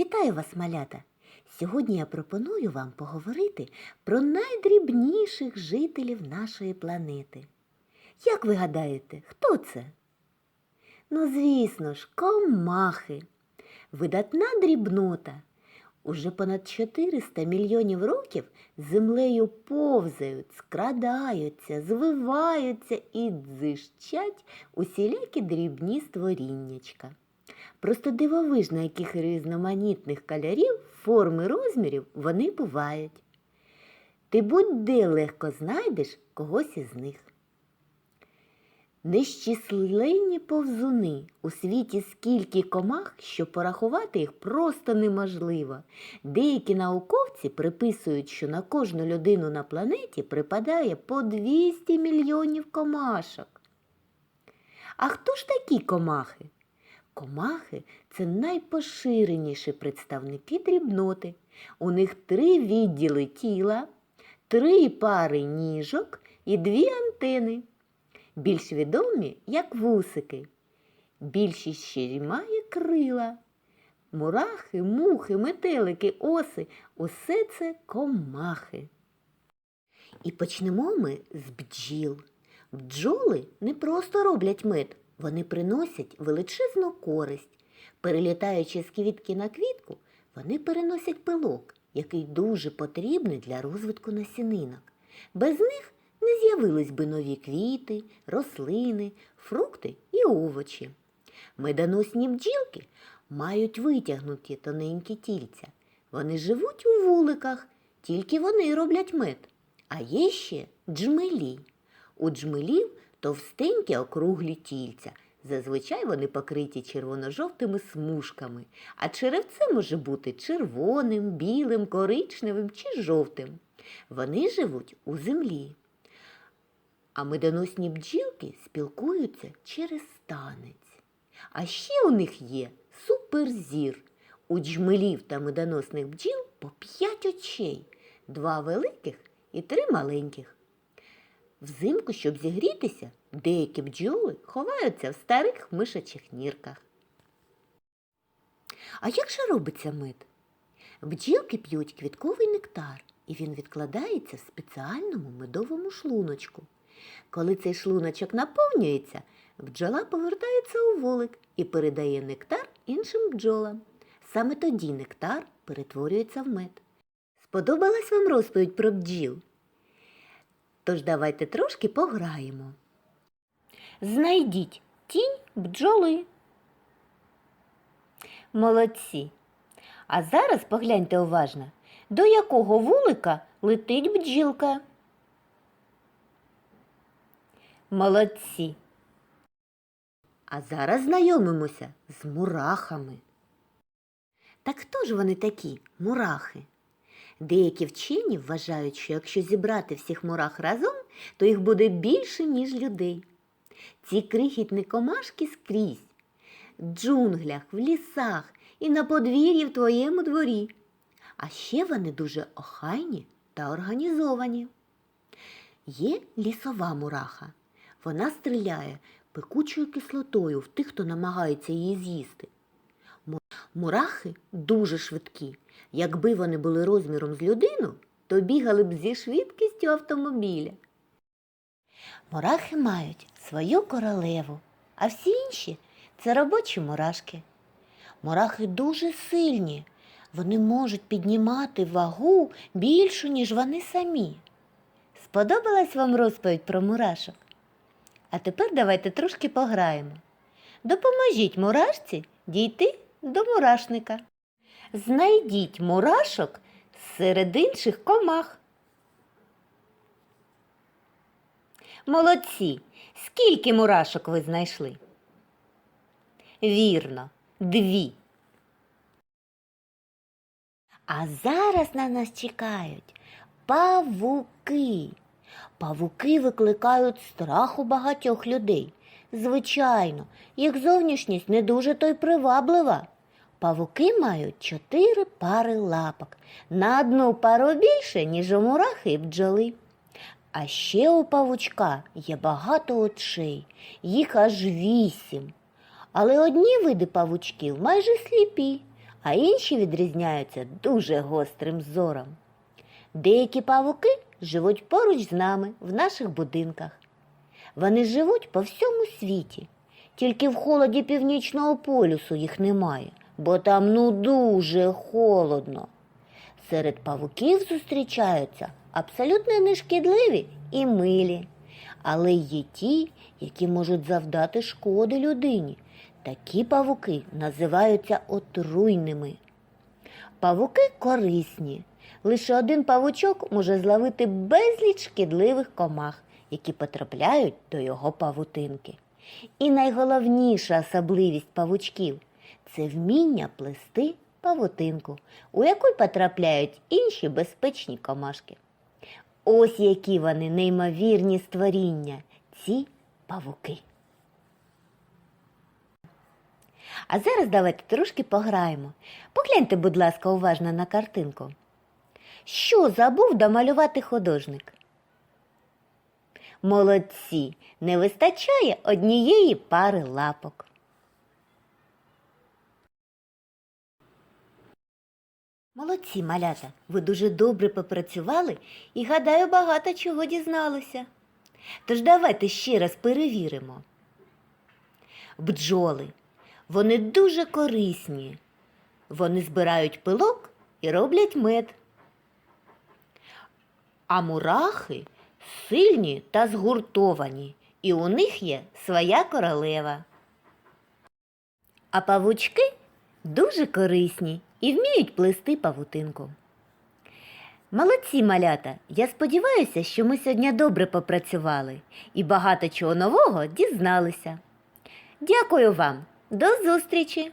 Вітаю вас, малята! Сьогодні я пропоную вам поговорити про найдрібніших жителів нашої планети. Як ви гадаєте, хто це? Ну, звісно ж, комахи. Видатна дрібнота. Уже понад 400 мільйонів років землею повзають, скрадаються, звиваються і дзищать усілякі дрібні створіннячка. Просто дивовижно, яких різноманітних кольорів, форм і розмірів вони бувають. Ти будь-де легко знайдеш когось із них. Нещисленні повзуни у світі скільки комах, що порахувати їх просто неможливо. Деякі науковці приписують, що на кожну людину на планеті припадає по 200 мільйонів комашок. А хто ж такі комахи? Комахи це найпоширеніші представники дрібноти. У них три відділи тіла, три пари ніжок і дві антени. Більш відомі як вусики. Більшість ще має крила. Мурахи, мухи, метелики, оси усе це комахи. І почнемо ми з бджіл. Бджоли не просто роблять мед, вони приносять величезну користь. Перелітаючи з квітки на квітку, вони переносять пилок, який дуже потрібний для розвитку насінинок. Без них не з'явились би нові квіти, рослини, фрукти і овочі. Медоносні бджілки мають витягнуті тоненькі тільця. Вони живуть у вуликах, тільки вони роблять мед. А є ще джмелі. У джмелів товстенькі округлі тільця. Зазвичай вони покриті червоно-жовтими смужками, а черевце може бути червоним, білим, коричневим чи жовтим. Вони живуть у землі. А медоносні бджілки спілкуються через танець. А ще у них є суперзір. У джмелів та медоносних бджіл по п'ять очей, два великих і три маленьких. Взимку, щоб зігрітися, деякі бджоли ховаються в старих мишачих нірках. А як же робиться мед? Бджілки п'ють квітковий нектар, і він відкладається в спеціальному медовому шлуночку. Коли цей шлуночок наповнюється, бджола повертається у вулик і передає нектар іншим бджолам. Саме тоді нектар перетворюється в мед. Сподобалась вам розповідь про бджіл? Тож давайте трошки пограємо. Знайдіть тінь бджоли. Молодці. А зараз погляньте уважно, до якого вулика летить бджілка. Молодці. А зараз знайомимося з мурахами. Так хто ж вони такі, мурахи? Деякі вчені вважають, що якщо зібрати всіх мурах разом, то їх буде більше, ніж людей. Ці крихітні комашки скрізь, в джунглях, в лісах і на подвір'ї в твоєму дворі. А ще вони дуже охайні та організовані. Є лісова мураха. Вона стріляє пекучою кислотою в тих, хто намагається її з'їсти. Мурахи дуже швидкі. Якби вони були розміром з людину, то бігали б зі швидкістю автомобіля. Мурахи мають свою королеву, а всі інші це робочі мурашки. Мурахи дуже сильні. Вони можуть піднімати вагу більшу, ніж вони самі. Сподобалась вам розповідь про мурашок? А тепер давайте трошки пограємо. Допоможіть мурашці дійти до мурашника. Знайдіть мурашок серед інших комах. Молодці! Скільки мурашок ви знайшли? Вірно, дві. А зараз на нас чекають павуки. Павуки викликають страх у багатьох людей. Звичайно, їх зовнішність не дуже то й приваблива. Павуки мають чотири пари лапок, на одну пару більше, ніж у мурахи і бджоли. А ще у павучка є багато очей, їх аж вісім. Але одні види павучків майже сліпі, а інші відрізняються дуже гострим зором. Деякі павуки живуть поруч з нами в наших будинках. Вони живуть по всьому світі, тільки в холоді північного полюсу їх немає, бо там ну дуже холодно. Серед павуків зустрічаються абсолютно нешкідливі і милі, але є ті, які можуть завдати шкоди людині. Такі павуки називаються отруйними. Павуки корисні. Лише один павучок може зловити безліч шкідливих комах, які потрапляють до його павутинки. І найголовніша особливість павучків це вміння плести павутинку, у яку потрапляють інші безпечні комашки. Ось які вони неймовірні створіння, ці павуки. А зараз давайте трошки пограємо. Погляньте, будь ласка, уважно на картинку. Що забув домалювати художник? Молодці, не вистачає однієї пари лапок. Молодці, малята, ви дуже добре попрацювали і, гадаю, багато чого дізналися. Тож давайте ще раз перевіримо. Бджоли. Вони дуже корисні. Вони збирають пилок і роблять мед. А мурахи сильні та згуртовані, і у них є своя королева. А павучки дуже корисні і вміють плести павутинку. Молодці малята! Я сподіваюся, що ми сьогодні добре попрацювали і багато чого нового дізналися. Дякую вам! До зустрічі!